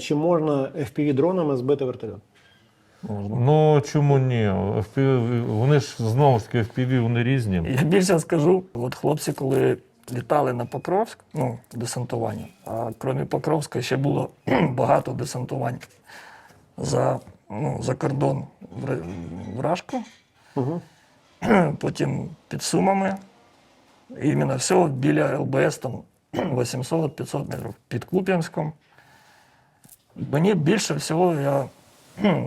Чи можна FPV-дронами збити вертольот? Ну чому ні? FPV, вони ж знову ж таки FPV, вони різні. Я більше скажу, от хлопці, коли літали на Покровськ, ну, десантування, а крім Покровська ще було багато десантувань за, ну, за кордон в, в Рашку, Угу. потім під Сумами. Іменно все біля ЛБС там 800-500 метрів під Куп'янськом. Мені більше всього я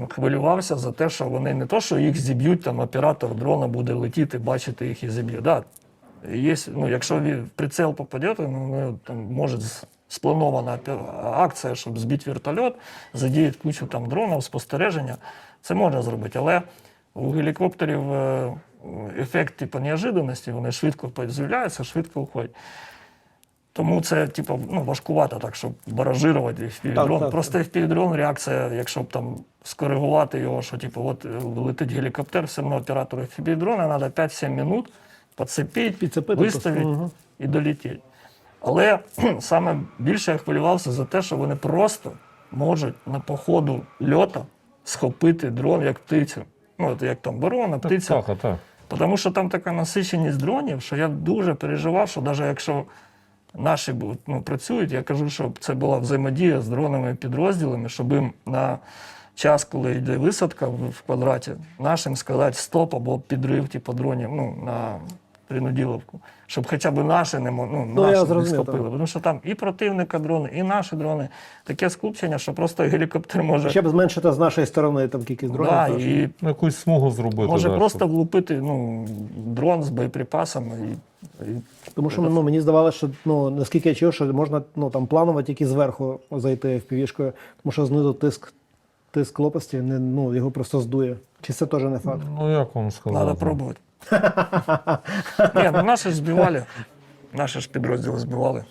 хвилювався за те, що вони не то, що їх зіб'ють, там оператор дрона буде летіти, бачити їх і зіб'є. Да, є, ну, якщо в прицел попаде, то ну, там може спланована акція, щоб збити вертольот, задіяти кучу там дронів, спостереження. Це можна зробити. Але у гелікоптерів е, ефект типу, неожиданності, вони швидко з'являються, швидко уходять. Тому це, типу, ну, важкувато так, щоб баражирувати FPV-дрон. Так, так, Просто FPV-дрон, реакція, якщо б там скоригувати його, що типу, от е, летить гелікоптер, все одно оператору FPV-дрона треба 5-7 минут поцепити, Підцепити виставити. Мгм. і долетіти. Але саме більше я хвилювався за те, що вони просто можуть на походу льота схопити дрон як птицю. Ну, от як там ворона, Так, птиця. так, так. Тому що там така насиченість дронів, що я дуже переживав, що навіть якщо наші ну, працюють, я кажу, щоб це була взаємодія з дронами підрозділами, щоб їм на час, коли йде висадка в квадраті, нашим сказати стоп або підрив типу, дронів ну, на принуділовку, щоб хоча б наші не, ну, Ну, наші не схопили. Тому що там і противника дрони, і наші дрони. Таке скупчення, що просто гелікоптер може, Ще б зменшити з нашої сторони там кількість дронів. да, і якусь смугу зробити. може да, просто щоб- влупити ну, дрон з боєприпасами. І, і Тому що ну, мені здавалося, що ну, наскільки я чув, що можна ну, там планово тільки зверху зайти в півішкою, тому що знизу тиск, тиск лопасті, не, ну, його просто здує. Чи це теж не факт? Ну як вам сказати? Треба пробувати. Ні, ну наші ж збивали. Наші ж підрозділи збивали.